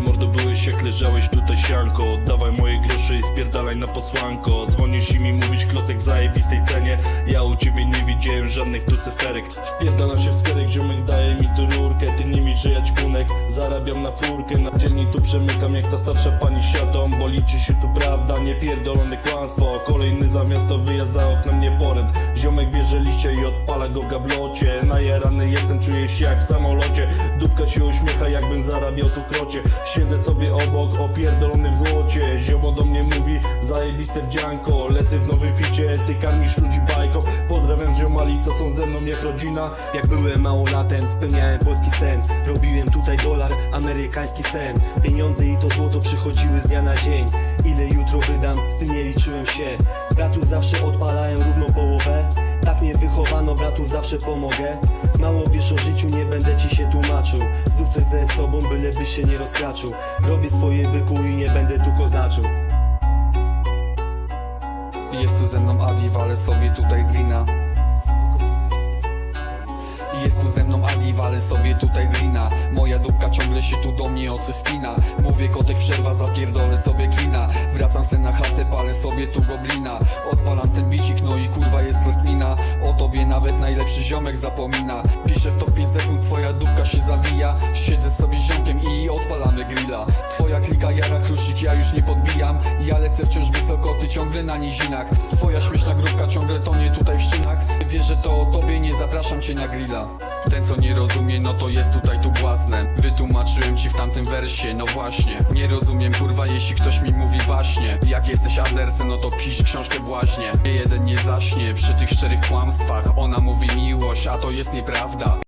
Mówiłeś jak leżałeś tutaj sianko. Dawaj moje grosze i spierdalaj na posłanko. Dzwonisz i mi mówisz klocek w zajebistej cenie. Ja u ciebie nie widziałem żadnych tu cyferek Wpierdalam się w skerek, ziomek daje mi tu rurkę. Ty nie mi, że ja Zarabiam na furkę, na dzielni tu przemykam Jak ta starsza pani siatą Bo liczy się tu prawda, nie pierdolone kłamstwo. Kolejny zamiast wyjazd za oknem nie poręd Ziomek bierze liście i odpala go w gablocie. Najarany jestem, czuję się jak w samolocie. Dupka się uśmiecha jakbym zarabiał tu krocie. Siedzę sobie obok, opierdolony w złocie zajebiste wdzianko Lecę w nowym ficie, ty karmisz ludzi bajką Pozdrawiam ziomali, co są ze mną jak rodzina. Jak byłem małolatem, spełniałem polski sen. Robiłem tutaj dolar, amerykański sen. Pieniądze i to złoto przychodziły z dnia na dzień. Ile jutro wydam, z tym nie liczyłem się. Bratów zawsze odpalałem równo połowę. Tak mnie wychowano, bratów zawsze pomogę. Mało wiesz o życiu, nie będę ci się tłumaczył. Zrób coś ze sobą, bylebyś się nie rozkraczył. Robię swoje byku i nie będę tu kozaczył Jest tu ze mną Adi, walę sobie tutaj drina jest tu ze mną Adi, walę sobie tutaj drina Moja dupka ciągle się tu do mnie oczy Mówię kotek przerwa, zapierdolę sobie klina Wracam se na chatę, palę sobie tu goblina. Odpalam ten bicik, no i kurwa jest rozkmina O tobie nawet najlepszy ziomek zapomina. Piszę w to w 5 sekund, twoja dupka się zawija. Siedzę sobie chrusik, ja już nie podbijam. Ja lecę wciąż wysoko, ty ciągle na nizinach. Twoja śmieszna grupka ciągle tonie tutaj w ścianach Wiesz, że to o tobie, nie zapraszam cię na grilla. Ten co nie rozumie, no to jest tutaj tu błaznem Wytłumaczyłem ci w tamtym wersie, no właśnie. Nie rozumiem kurwa, jeśli ktoś mi mówi baśnie. Jak jesteś Andersen, no to pisz książkę błaźnie. Nie jeden nie zaśnie przy tych szczerych kłamstwach. Ona mówi miłość, a to jest nieprawda